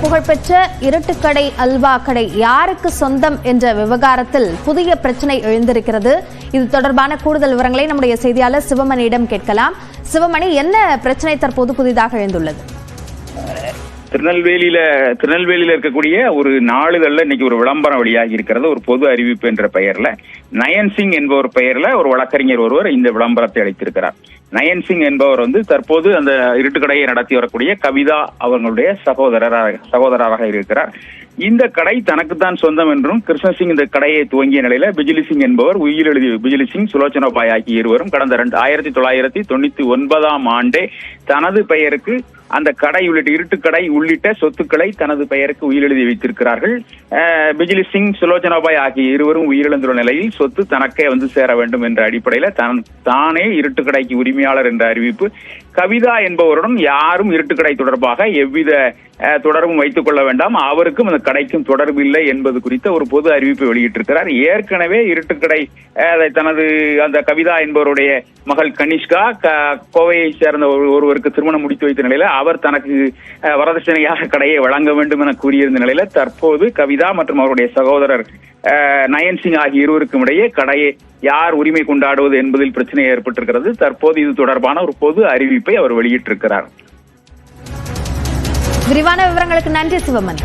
புகழ்பெற்ற இருட்டுக்கடை அல்வா கடை யாருக்கு சொந்தம் என்ற விவகாரத்தில் புதிய பிரச்சனை எழுந்திருக்கிறது. இது தொடர்பான கூடுதல் விவரங்களை நம்முடைய செய்தியாளர் சிவமணியிடம் கேட்கலாம். சிவமணி என்ன பிரச்சனை தற்போது புதிதாக எழுந்துள்ளது? திருநெல்வேலியில திருநெல்வேலியில இருக்கக்கூடிய ஒரு நாளிதழ்ல இன்னைக்கு ஒரு விளம்பரம் வெளியாகி இருக்கிறது. ஒரு பொது அறிவிப்பு என்ற பெயர்ல. நயன் சிங் என்பவர் பெயர்ல ஒரு வழக்கறிஞர் ஒருவர் இந்த விளம்பரத்தை அளித்திருக்கிறார். நயன் சிங் என்பவர் வந்து தற்போது அந்த இருட்டுக்கடையை நடத்தி வரக்கூடிய கவிதா அவர்களுடைய சகோதரராக சகோதரராக இருக்கிறார். இந்த கடை தனக்குத்தான் சொந்தம் என்றும் கிருஷ்ணசிங் இந்த கடையை துவங்கிய நிலையில பிஜிலி சிங் என்பவர் உயிரெழுதி பிஜிலி சிங் சுலோச்சனோபாய் ஆகிய இருவரும் கடந்த ரெண்டு ஆயிரத்தி தொள்ளாயிரத்தி தொண்ணூத்தி ஒன்பதாம் ஆண்டே தனது பெயருக்கு அந்த கடை உள்ளிட்ட இருட்டுக்கடை உள்ளிட்ட சொத்துக்களை தனது பெயருக்கு உயிரெழுதி வைத்திருக்கிறார்கள். பிஜிலி சிங் சுலோச்சனாபாய் ஆகிய இருவரும் உயிரிழந்துள்ள நிலையில் சொத்து தனக்கே வந்து சேர வேண்டும் என்ற அடிப்படையில் தன் தானே இருட்டுக்கடைக்கு உரிமையாளர் என்ற அறிவிப்பு. கவிதா என்பவருடன் யாரும் இருட்டுக்கடை தொடர்பாக எவ்வித தொடர்பும் வைத்துக் கொள்ள வேண்டாம். அவருக்கும் அந்த கடைக்கும் தொடர்பு இல்லை என்பது குறித்த ஒரு பொது அறிவிப்பை வெளியிட்டிருக்கிறார். ஏற்கனவே இருட்டுக்கடை அதை தனது அந்த கவிதா என்பவருடைய மகள் கனிஷ்கா க- கோவையை சேர்ந்த ஒரு- ஒருவருக்கு திருமணம் முடித்து வைத்த நிலையில அவர் தனக்கு வரதட்சணையாக கடையை வழங்க வேண்டும் என கூறியிருந்த நிலையில தற்போது கவிதா மற்றும் அவருடைய சகோதரர் நயன் சிங் ஆகிய இருவருக்கும் இடையே கடையை யார் உரிமை கொண்டாடுவது என்பதில் பிரச்சனை ஏற்பட்டிருக்கிறது. தற்போது இது தொடர்பான ஒரு பொது அறிவிப்பை அவர் வெளியிட்டிருக்கிறார். விரிவான விவரங்களுக்கு நன்றி சிவமன்